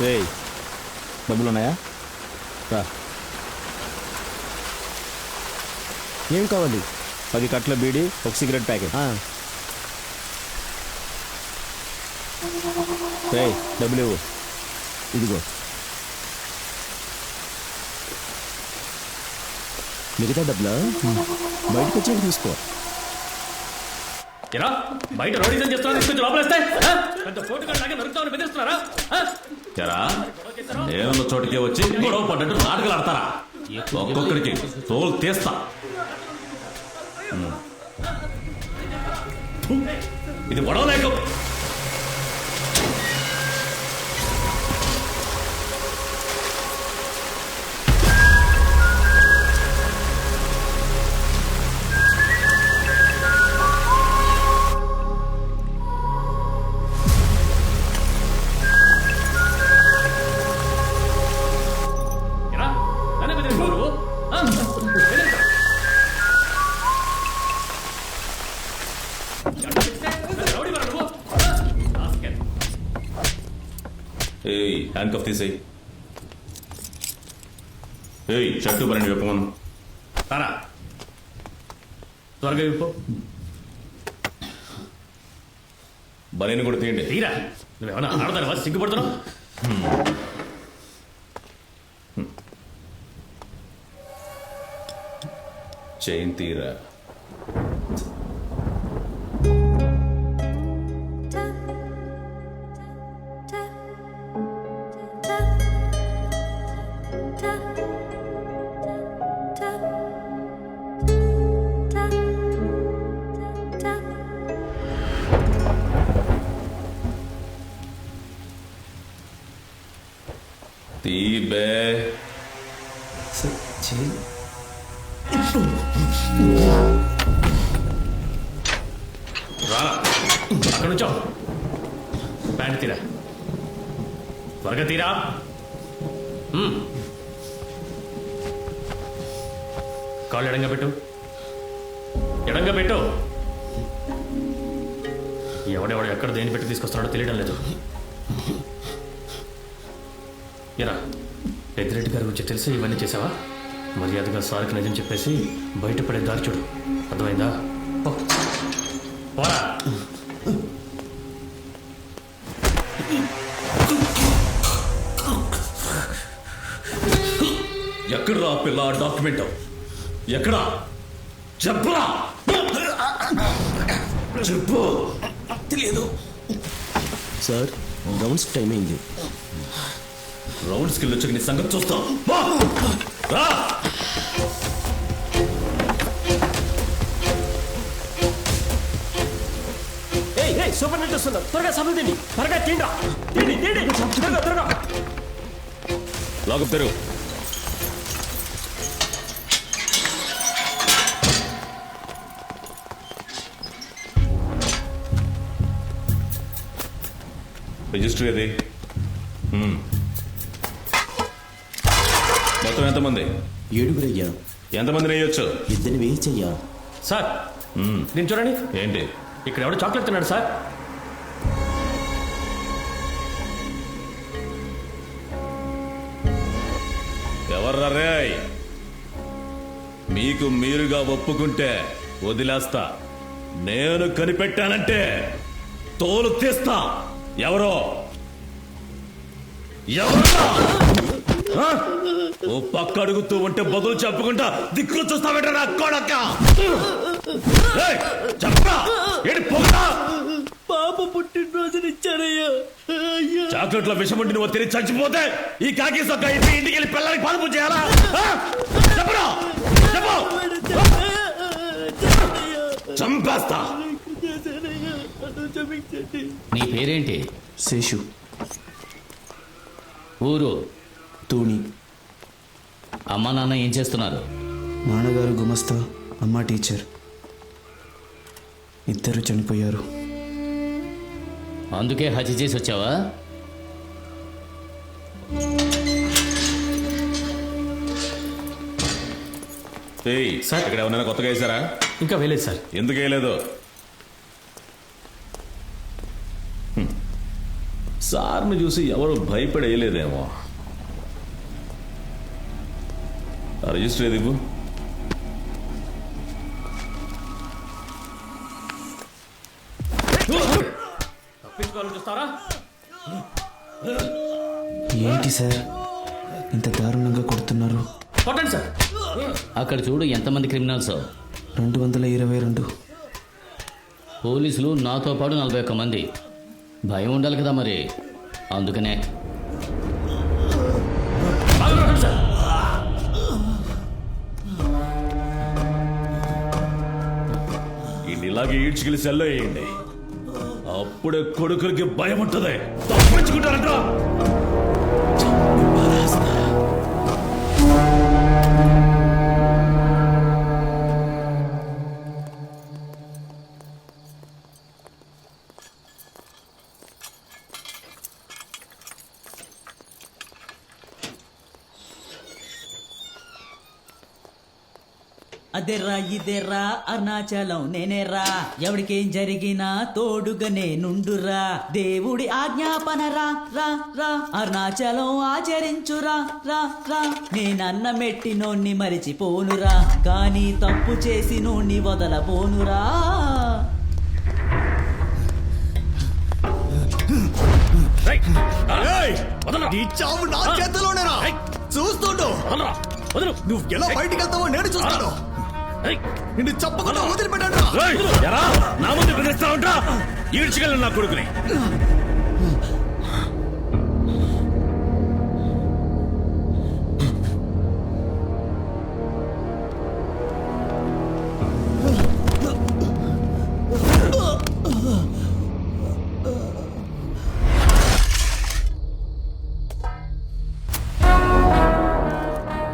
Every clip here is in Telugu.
ఏయ్ డబ్బులు ఉన్నాయా రా. ఏం కావాలి? పది కట్ల బీడి ఒక సిగరెట్ ప్యాకెట్. ఏయ్ డబ్బులు ఇవ్వు. ఇదిగో. మిగతా డబ్బులా? బయటకు వచ్చాక తీసుకో. ఎరా బయట రోడీజన్ చేస్తున్నా తీసుకొచ్చి లోపలేస్తే? పెద్ద పోటుగాడు లాగా నరుకుతామని బెదిరిస్తున్నారా? ఎరా నేనున్న చోటికి వచ్చి గొడవ పడ్డట్టు నాటకాలు ఆడతారా? ఒక్కొక్కడికి తోలు తీస్తా. ఇది గొడవ లేక ఏయ్ హ్యాండ్ కఫ్ తీసేయి. ఏయ్ షర్టు బరండి చెప్పమను. రారా త్వరగా విప్పు. బనీని కూడా తీయండి. తీరా. నువ్వేమన్నా ఆడదానివా? సిగ్గుపడుతున్నావు? చైన్ తీరా. తీబే బే రారా అక్కడ నుంచో. ప్యాంట్ తీరా. త్వరగా తీరా. మ్మ్. కాళ్ళు ఎడంగా పెట్టు. ఎడంగా పెట్టు. ఎవడెవడు ఎక్కడ దేని పెట్టి తీసుకొస్తున్నాడో తెలియడం లేదు. ఎరా పెద్దిరెడ్డి గారి గురించి తెలిసి? ఇవన్నీ చేసావా? మర్యాదగా సార్కి నిజం చెప్పేసి బయటపడే దారి చూడు. అర్థమైందా. పోరా. ఎక్కడరా పిల్ల డాక్యుమెంట్? ఎక్కడా? చెప్పరా. చెప్పు. తెలియదు సార్ రౌండ్స్ టైం అయింది. రౌండ్స్కి వెళ్ళొచ్చి నీ సంగతి చూస్తాం! రా! సూపర్ నెట్ వస్తుందా త్వరగా సభలు తిండి త్వరగా తిండా తిండి తిండి త్వరగా త్వరగా. లాకప్ తెరువు. రిజిస్టర్ అది ఎంతమంది? ఏడుగురయ్యా. ఎంతమంది వేయొచ్చు? ఇద్దరిని వేయించయ్యా. సార్ నేను చూడండి. ఏంటి? ఇక్కడ ఎవడో చాక్లెట్ తిన్నాడు సార్. ఎవర్రా రేయ్ మీకు మీరుగా ఒప్పుకుంటే వదిలేస్తా. నేను కనిపెట్టానంటే తోలు తీస్తా. ఎవరో? ఎవరో? ఆ? ఓ పక్క అడుగుతూ ఉంటే బదులు చెప్పుకుంటా దిక్కులు చూస్తావేంట నా కొడక? ఏయ్, చెప్పరా? ఏంటి పొగరా? పాప పుట్టినరోజుని ఇచ్చారయ్యా అయ్యా. చాక్లెట్ల విషం ఉండి నువ్వు తిరిగి చచ్చిపోతే ఈ కాకి సొక్క ఇంటి ఇంటికి వెళ్ళి పిల్లలకి పాలు చేయాలా? చెప్పరా? చెప్పు. చంపేస్తా. నీ పేరేంటి? శేషు. ఊరు? తూణి. అమ్మా నాన్న ఏం చేస్తున్నారు? నాన్నగారు గుమస్తా అమ్మ టీచర్. ఇద్దరు చనిపోయారు. అందుకే హత్య చేసి వచ్చావా? ఏయ్ సార్. ఇక్కడ ఏమన్నా కొత్తగా వేసారా ఇంకా వేయలేదు సార్. ఎందుకు వేయలేదు. సార్ని చూసి ఎవరు భయపడేయలేదేమో. ఆ రిజిస్టర్ ఏది ఏంటి సార్? ఇంత దారుణంగా కొడుతున్నారు. కొట్టండి సార్. అక్కడ చూడు ఎంతమంది క్రిమినల్స్. రెండు వందల ఇరవై రెండు. పోలీసులు నాతో పాటు నలభై ఒక్క మంది. భయం ఉండాలి కదా మరి. అందుకనే అలాగే ఇలాగే ఈడ్చుకెళ్ళి సెల్లో వేయండి అప్పుడే కొడుకులకి భయం ఉంటుంది తప్పించుకుంటారంట అదెర్రా ఇదెర్రా అరుణాచలం నేనేరా ఎవడికేం జరిగినా తోడుగా నేనుండురా దేవుడి ఆజ్ఞాపనరా రా రా. అరుణాచలం ఆచరించురా రా రా. నేనన్న మెట్టినోణ్ణి మరిచిపోనురా. కానీ తప్పు చేసి నోణ్ణి వదలపోనురా. నీ చావు నా చేతిలోనేరా. చూస్తుండు. వదలరా. వదలు నువ్వు ఎలా బయటికి వెళ్తావో నేను చూస్తాను నిన్ను చెప్పకుండా వదిలిపెట్టాను ఏయ్, ఎరా నా ముందు బెదిరిస్తా ఉంటా? ఈడ్చుకెళ్ళి నా కొడుకుని.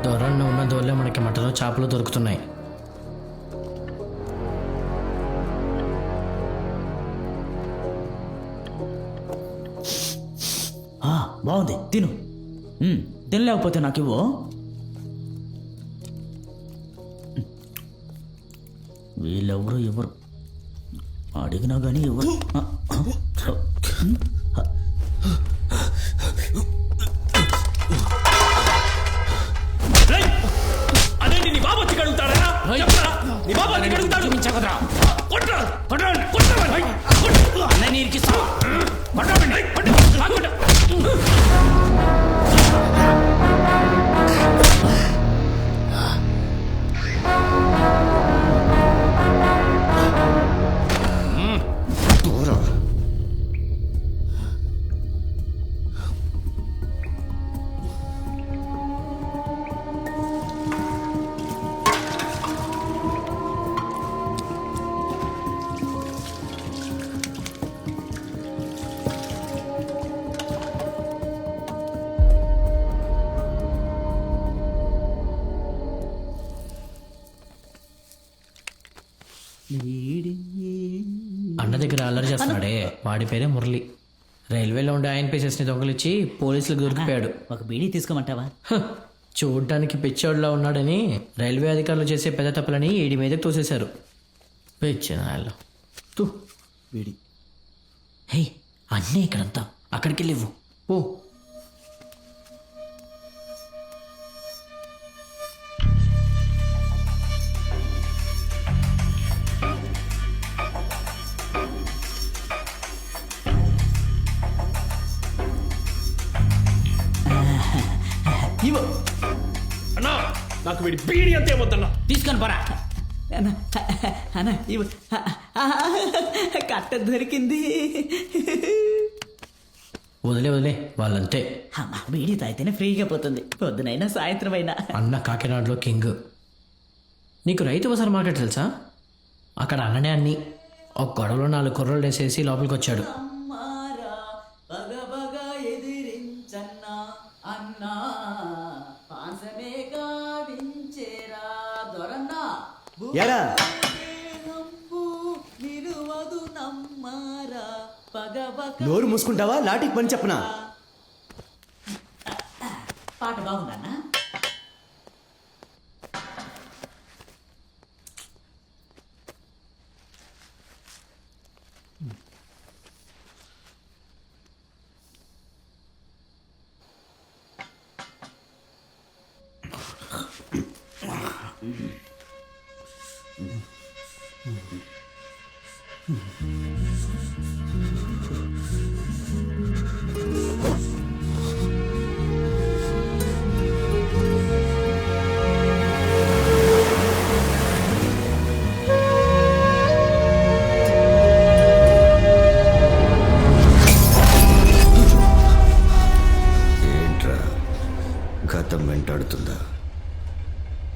దూరంలో ఉన్న దోళ్ళే మనకి మటలో చేపలు దొరుకుతున్నాయి. బాగుంది తిను తినలేకపోతే నాకు ఇవ్వు వీళ్ళెవరు ఎవరు అడిగినా కానీ ఎవరు. అదేంటి నీ బాబు వచ్చి కడుగుతాడా నీ బాబు వచ్చి కడుగుతాడు కొట్టరా కొట్టరా కొట్టరా కొట్టరా కొట్టరా కొట్టరా చేస్తున్నాడే. వాడి పేరే మురళి. రైల్వేలో ఉండే ఆయన పేసెస్ని దొంగలిచ్చి పోలీసులకు దొరికిపోయాడు ఒక బీడీ తీసుకోమంటావా? చూడ్డానికి పిచ్చోడ్లా ఉన్నాడని రైల్వే అధికారులు చేసే పెద్ద తప్పులని ఈడి మీదకి తోసేశారు. పిచ్చిన వాళ్ళు తూ. బీడీ. హే అన్నీ ఇక్కడంతా. అక్కడికి వెళ్ళివ్వు ఓ వీడి బీడి అంతే వద్దన్నా తీసుకొని పోరా. అన్న అన్న ఇవ్వు కట్ట దొరికింది. వదిలే వదిలే వాళ్ళంతే. అమ్మ బీడీ తాగితేనే ఫ్రీగా పోతుంది. పొద్దునైనా సాయంత్రం అయినా అన్న కాకినాడలో కింగ్. నీకు రైతు బజార్ మార్కెట్ తెలుసా? అక్కడ అన్ననే అన్ని. ఒక గొడవలో నాలుగు కుర్రలు వేసేసి లోపలికి వచ్చాడు ఎరా నోరు మూసుకుంటావా? లాటికి పని చెప్పనా? పాట బాగుందన్నా?